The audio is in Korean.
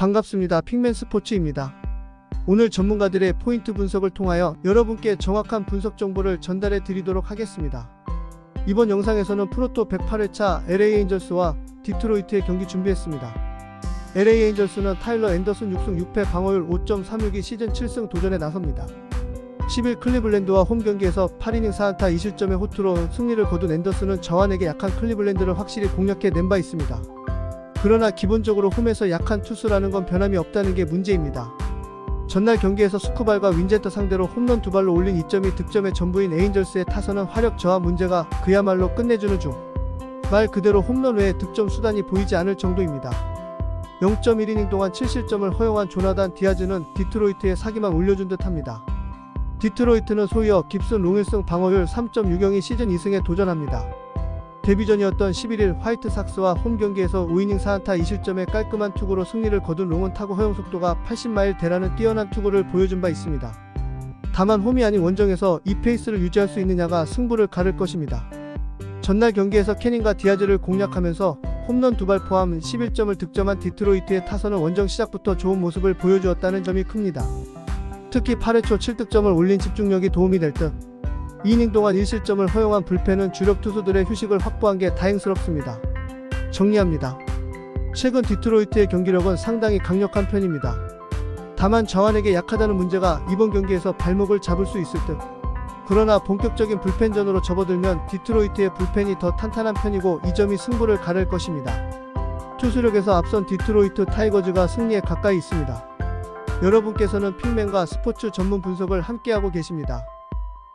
반갑습니다. 핑맨 스포츠입니다. 오늘 전문가들의 포인트 분석을 통하여 여러분께 정확한 분석 정보를 전달해 드리도록 하겠습니다. 이번 영상에서는 프로토 108회차 LA 에인절스와 디트로이트의 경기 준비했습니다. LA 에인절스는 타일러 앤더슨 6승 6패 방어율 5.36이 시즌 7승 도전에 나섭니다. 10일 클리블랜드와 홈 경기에서 8이닝 4안타 2실점의 호투로 승리를 거둔 앤더슨은 저완에게 약한 클리블랜드를 확실히 공략해 낸 바 있습니다. 그러나 기본적으로 홈에서 약한 투수라는 건 변함이 없다는 게 문제입니다. 전날 경기에서 스쿠발과 윈제터 상대로 홈런 두 발로 올린 이점이 득점의 전부인 에인절스의 타선은 화력 저하 문제가 그야말로 끝내주는 중. 말 그대로 홈런 외에 득점 수단이 보이지 않을 정도입니다. 0.1이닝 동안 7실점을 허용한 조나단 디아즈는 디트로이트의 사기만 올려준 듯 합니다. 디트로이트는 소이어 깁슨 롱일승 방어율 3.60이 시즌 2승에 도전합니다. 데뷔전이었던 11일 화이트삭스와 홈 경기에서 5이닝 4안타 2실점의 깔끔한 투구로 승리를 거둔 롱은 타구 허용 속도가 80마일 대라는 뛰어난 투구를 보여준 바 있습니다. 다만 홈이 아닌 원정에서 이 페이스를 유지할 수 있느냐가 승부를 가를 것입니다. 전날 경기에서 캐닝과 디아즈를 공략하면서 홈런 두 발 포함 11점을 득점한 디트로이트의 타선은 원정 시작부터 좋은 모습을 보여주었다는 점이 큽니다. 특히 8회 초 7득점을 올린 집중력이 도움이 될 듯. 2이닝 동안 1실점을 허용한 불펜은 주력 투수들의 휴식을 확보한 게 다행스럽습니다. 정리합니다. 최근 디트로이트의 경기력은 상당히 강력한 편입니다. 다만 저완에게 약하다는 문제가 이번 경기에서 발목을 잡을 수 있을 듯. 그러나 본격적인 불펜전으로 접어들면 디트로이트의 불펜이 더 탄탄한 편이고 이 점이 승부를 가를 것입니다. 투수력에서 앞선 디트로이트 타이거즈가 승리에 가까이 있습니다. 여러분께서는 핑맨과 스포츠 전문 분석을 함께하고 계십니다.